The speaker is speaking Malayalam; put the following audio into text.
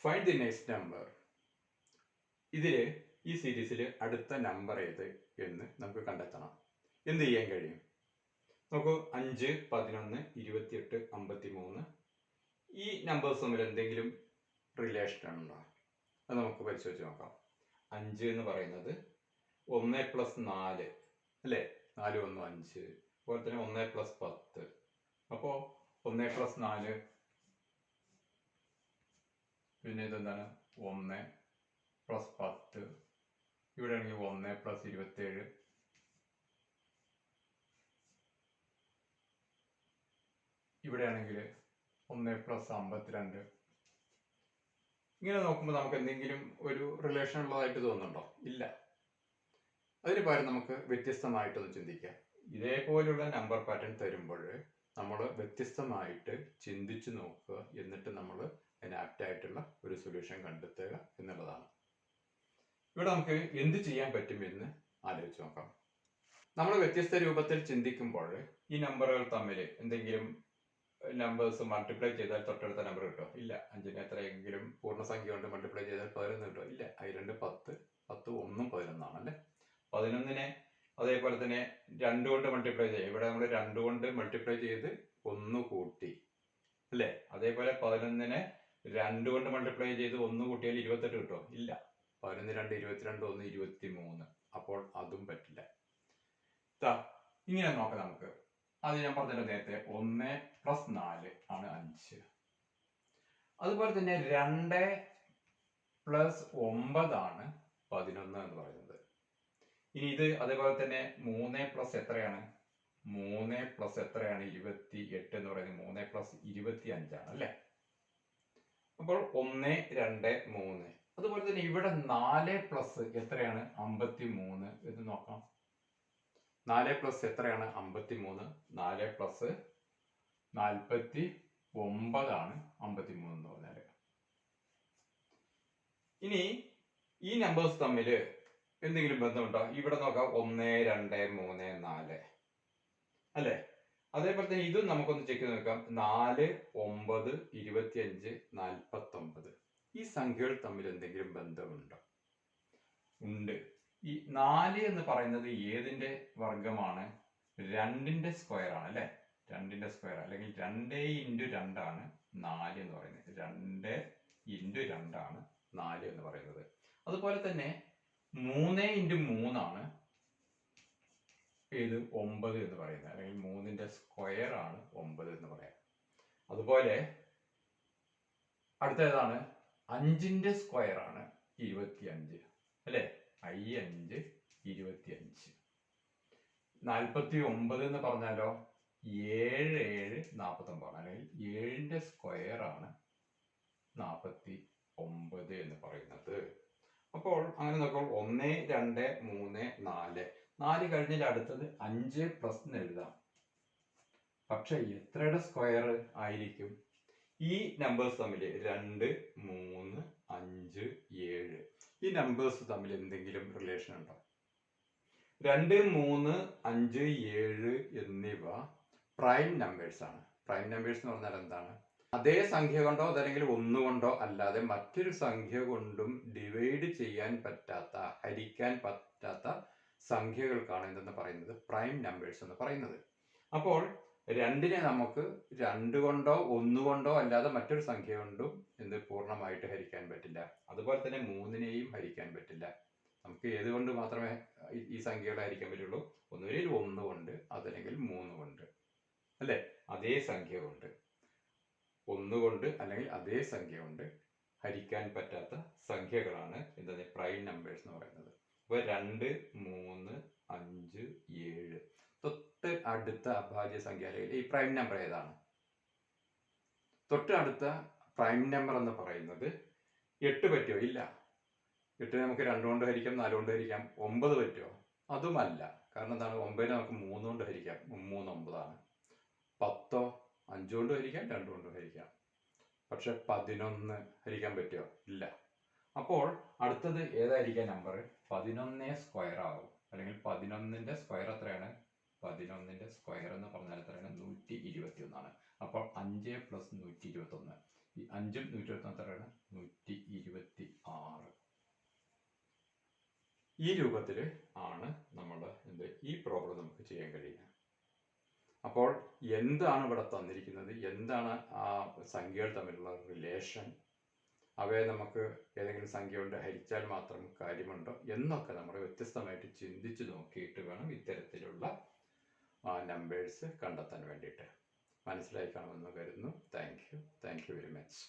ഫൈൻഡ് ദി നെക്സ്റ്റ് നമ്പർ ഇതിൽ ഈ സീരീസിൽ അടുത്ത നമ്പർ ഏത് എന്ന് നമുക്ക് കണ്ടെത്തണം. എന്ത് ചെയ്യാൻ കഴിയും? നോക്കൂ അഞ്ച് പതിനൊന്ന് ഇരുപത്തിയെട്ട് അമ്പത്തി മൂന്ന് ഈ നമ്പേഴ്സ് തമ്മിൽ എന്തെങ്കിലും റിലേഷൻ ഉണ്ടോ? അത് നമുക്ക് പരിശോധിച്ച് നോക്കാം. അഞ്ച് എന്ന് പറയുന്നത് ഒന്ന് പ്ലസ് നാല് അല്ലേ? നാല് ഒന്ന് അഞ്ച്. അതുപോലെ തന്നെ ഒന്ന് പ്ലസ് പത്ത്. അപ്പോൾ ഒന്ന് പ്ലസ് നാല് പിന്നെ ഇതെന്താണ്? ഒന്ന് പ്ലസ് പത്ത്. ഇവിടെ ആണെങ്കിൽ ഒന്ന് പ്ലസ് ഇരുപത്തേഴ്. ഇവിടെ ആണെങ്കിൽ ഒന്ന് പ്ലസ് അമ്പത്തിരണ്ട്. ഇങ്ങനെ നോക്കുമ്പോൾ നമുക്ക് എന്തെങ്കിലും ഒരു റിലേഷൻ ഉള്ളതായിട്ട് തോന്നുന്നുണ്ടോ? ഇല്ല. അതിന് പകരം നമുക്ക് വ്യത്യസ്തമായിട്ടൊന്ന് ചിന്തിക്കാം. ഇതേപോലെയുള്ള നമ്പർ പാറ്റേൺ തരുമ്പോൾ നമ്മൾ വ്യത്യസ്തമായിട്ട് ചിന്തിച്ചു നോക്കുക. എന്നിട്ട് നമ്മൾ അതിന് ആപ്റ്റ് ആയിട്ടുള്ള ഒരു സൊല്യൂഷൻ കണ്ടെത്തുക എന്നുള്ളതാണ്. ഇവിടെ നമുക്ക് എന്ത് ചെയ്യാൻ പറ്റും എന്ന് ആലോചിച്ച് നോക്കാം. നമ്മൾ വ്യത്യസ്ത രൂപത്തിൽ ചിന്തിക്കുമ്പോൾ ഈ നമ്പറുകൾ തമ്മിൽ എന്തെങ്കിലും നമ്പേഴ്സ് മൾട്ടിപ്ലൈ ചെയ്താൽ തൊട്ടടുത്ത നമ്പർ കിട്ടുമോ ഇല്ല. അഞ്ചിന് എത്രയെങ്കിലും പൂർണസംഖ്യ കൊണ്ട് മൾട്ടിപ്ലൈ ചെയ്താൽ പതിനൊന്ന് കിട്ടുമോ ഇല്ല. അതിൽ രണ്ട് പത്ത് പത്ത് ഒന്നും പതിനൊന്നാണ് അല്ലേ? പതിനൊന്നിനെ അതേപോലെ തന്നെ രണ്ട് കൊണ്ട് മൾട്ടിപ്ലൈ ചെയ്യും. ഇവിടെ നമ്മൾ രണ്ട് കൊണ്ട് മൾട്ടിപ്ലൈ ചെയ്ത് ഒന്ന് കൂട്ടി. അല്ലേ? അതേപോലെ പതിനൊന്നിനെ രണ്ട് കൊണ്ട് മൾട്ടിപ്ലൈ ചെയ്ത് ഒന്ന് കൂട്ടിയാൽ ഇരുപത്തെട്ട് കിട്ടുമോ ഇല്ല. പതിനൊന്ന് രണ്ട് ഇരുപത്തിരണ്ട് ഒന്ന് ഇരുപത്തി മൂന്ന് അപ്പോൾ അതും പറ്റില്ല. ഇങ്ങനെ നോക്കാം നമുക്ക്. അത് ഞാൻ പറഞ്ഞല്ലോ നേരത്തെ ഒന്ന് പ്ലസ് നാല് ആണ് അഞ്ച്. അതുപോലെ തന്നെ രണ്ട് പ്ലസ് ഒമ്പതാണ് പതിനൊന്ന് എന്ന് പറയുന്നത്. ഇനി ഇത് അതേപോലെ തന്നെ മൂന്ന് പ്ലസ് എത്രയാണ്? മൂന്ന് പ്ലസ് എത്രയാണ്? ഇരുപത്തി എട്ട് എന്ന് പറയുന്നത് മൂന്ന് പ്ലസ് ഇരുപത്തി അഞ്ചാണ് അല്ലേ? അപ്പോൾ ഒന്ന് രണ്ട് മൂന്ന്. അതുപോലെ തന്നെ ഇവിടെ നാല് പ്ലസ് എത്രയാണ്? അമ്പത്തി മൂന്ന് എന്ന് നോക്കാം. നാല് പ്ലസ് എത്രയാണ്? അമ്പത്തി മൂന്ന് നാല് പ്ലസ് നാൽപ്പത്തി ഒമ്പതാണ് അമ്പത്തി മൂന്ന് എന്ന് പറഞ്ഞാൽ ഇനി ഈ നമ്പേഴ്സ് തമ്മിൽ എന്തെങ്കിലും ബന്ധമുണ്ടോ? ഇവിടെ നോക്കാം. ഒന്ന് രണ്ട് മൂന്ന് നാല്. അല്ലേ? അതേപോലെ തന്നെ ഇതും നമുക്കൊന്ന് ചെക്ക് നോക്കാം. നാല് ഒമ്പത് ഇരുപത്തിയഞ്ച് നാൽപ്പത്തൊമ്പത് ഈ സംഖ്യകൾ തമ്മിൽ എന്തെങ്കിലും ബന്ധമുണ്ടോ? ഉണ്ട്. ഈ നാല് എന്ന് പറയുന്നത് ഏതിന്റെ വർഗമാണ് രണ്ടിന്റെ സ്ക്വയർ ആണ് അല്ലെ? രണ്ടിന്റെ സ്ക്വയർ അല്ലെങ്കിൽ രണ്ട് ഇന്റു രണ്ടാണ് നാല് എന്ന് പറയുന്നത്. രണ്ട് ഇന്റു രണ്ടാണ് നാല് എന്ന് പറയുന്നത്. അതുപോലെ തന്നെ മൂന്ന് ഇന്റു മൂന്നാണ് ഏത് ഒമ്പത് എന്ന് പറയുന്നത്. അല്ലെങ്കിൽ മൂന്നിന്റെ സ്ക്വയർ ആണ് ഒമ്പത് എന്ന് പറയാം. അതുപോലെ അടുത്തതാണ് അഞ്ചിന്റെ സ്ക്വയർ ആണ് ഇരുപത്തി അഞ്ച് അല്ലെ? ഐ അഞ്ച് ഇരുപത്തി അഞ്ച് നാൽപ്പത്തി ഒമ്പത് എന്ന് പറഞ്ഞാലോ? ഏഴ് ഏഴ് നാൽപ്പത്തി ഒമ്പതാണ് അല്ലെങ്കിൽ ഏഴിന്റെ സ്ക്വയർ ആണ് നാൽപ്പത്തി ഒമ്പത് എന്ന് പറയുന്നത്. അപ്പോൾ അങ്ങനെ നോക്കുമ്പോൾ ഒന്ന് രണ്ട് മൂന്ന് നാല് നാല് കഴിഞ്ഞാൽ അടുത്തത് അഞ്ച് പ്ലസ് എന്ന് എഴുതാം. പക്ഷെ എത്രയുടെ സ്ക്വയർ ആയിരിക്കും? ഈ നമ്പേഴ്സ് തമ്മിൽ രണ്ട് മൂന്ന് അഞ്ച് ഏഴ്. ഈ നമ്പേഴ്സ് തമ്മിൽ എന്തെങ്കിലും റിലേഷൻ ഉണ്ടോ? രണ്ട് മൂന്ന് അഞ്ച് ഏഴ് എന്നിവ പ്രൈം നമ്പേഴ്സ് ആണ്. പ്രൈം നമ്പേഴ്സ് എന്ന് പറഞ്ഞാൽ എന്താണ്? അതേ സംഖ്യ കൊണ്ടോ അതല്ലെങ്കിൽ ഒന്നുകൊണ്ടോ അല്ലാതെ മറ്റൊരു സംഖ്യ കൊണ്ടും ഡിവൈഡ് ചെയ്യാൻ പറ്റാത്ത ഹരിക്കാൻ പറ്റാത്ത സംഖ്യകൾക്കാണ് എന്തെന്ന് പറയുന്നത്? പ്രൈം നമ്പേഴ്സ് എന്ന് പറയുന്നത്. അപ്പോൾ രണ്ടിനെ നമുക്ക് രണ്ട് കൊണ്ടോ ഒന്നുകൊണ്ടോ അല്ലാതെ മറ്റൊരു സംഖ്യ കൊണ്ടും എന്ത് പൂർണമായിട്ട് ഹരിക്കാൻ പറ്റില്ല. അതുപോലെ തന്നെ മൂന്നിനെയും ഹരിക്കാൻ പറ്റില്ല. നമുക്ക് ഏത് കൊണ്ട് മാത്രമേ ഈ- സംഖ്യകളെ ഹരിക്കാൻ പറ്റുള്ളൂ? ഒന്നുകിൽ ഒന്ന് കൊണ്ട് അതല്ലെങ്കിൽ മൂന്ന് കൊണ്ട്. അല്ലേ? അതേ സംഖ്യ കൊണ്ട്. ഒന്നുകൊണ്ട് അല്ലെങ്കിൽ അതേ സംഖ്യ കൊണ്ട് ഹരിക്കാൻ പറ്റാത്ത സംഖ്യകളാണ് എന്താണ് പ്രൈം നമ്പേഴ്സ് എന്ന് പറയുന്നത്. അപ്പോൾ രണ്ട് മൂന്ന് അഞ്ച് ഏഴ് തൊട്ട് അടുത്ത അഭാജ്യ സംഖ്യ അല്ലെങ്കിൽ ഈ പ്രൈം നമ്പർ ഏതാണ്? തൊട്ടടുത്ത പ്രൈം നമ്പർ എന്ന് പറയുന്നത് എട്ട് പറ്റോ ഇല്ല. എട്ട് നമുക്ക് രണ്ടുകൊണ്ട് ഹരിക്കാം നാലുകൊണ്ട് ഹരിക്കാം ഒമ്പത് പറ്റുമോ അതുമല്ല. കാരണം എന്താണ്? ഒമ്പതിനെ നമുക്ക് മൂന്ന് കൊണ്ട് ഹരിക്കാം. മൂന്ന് ഒമ്പതാണ്. പത്തോ അഞ്ചുകൊണ്ട് ഹരിക്കാം രണ്ടുകൊണ്ട് ഹരിക്കാം. പക്ഷെ പതിനൊന്ന് ഹരിക്കാൻ പറ്റുമോ ഇല്ല. അപ്പോൾ അടുത്തത് ഏതായിരിക്കാം നമ്പർ പതിനൊന്നേ സ്ക്വയർ ആവും. അല്ലെങ്കിൽ പതിനൊന്നിന്റെ സ്ക്വയർ എത്രയാണ്? പതിനൊന്നിന്റെ സ്ക്വയർ എന്ന് പറഞ്ഞാൽ എത്രയാണ് നൂറ്റി ഇരുപത്തി ഒന്നാണ് അപ്പോൾ അഞ്ച് പ്ലസ് നൂറ്റി ഇരുപത്തൊന്ന് ഈ അഞ്ചും നൂറ്റി ഇരുപത്തൊന്ന് എത്രയാണ് നൂറ്റി ഇരുപത്തി ആറ് ഈ രൂപത്തിൽ ആണ് നമ്മൾ എന്ത് ഈ പ്രോബ്ലം നമുക്ക് ചെയ്യാൻ കഴിയുക. അപ്പോൾ എന്താണ് ഇവിടെ തന്നിരിക്കുന്നത്? എന്താണ് ആ സംഖ്യകൾ തമ്മിലുള്ള റിലേഷൻ അവയെ നമുക്ക് ഏതെങ്കിലും സംഖ്യകൊണ്ട് ഹരിച്ചാൽ മാത്രം കാര്യമുണ്ടോ എന്നൊക്കെ നമ്മൾ വ്യത്യസ്തമായിട്ട് ചിന്തിച്ചു നോക്കിയിട്ട് വേണം ഇത്തരത്തിലുള്ള നമ്പേഴ്സ് കണ്ടെത്താൻ വേണ്ടിയിട്ട്. മനസ്സിലായി കാണുമെന്ന് കരുതുന്നു. Thank you thank you very much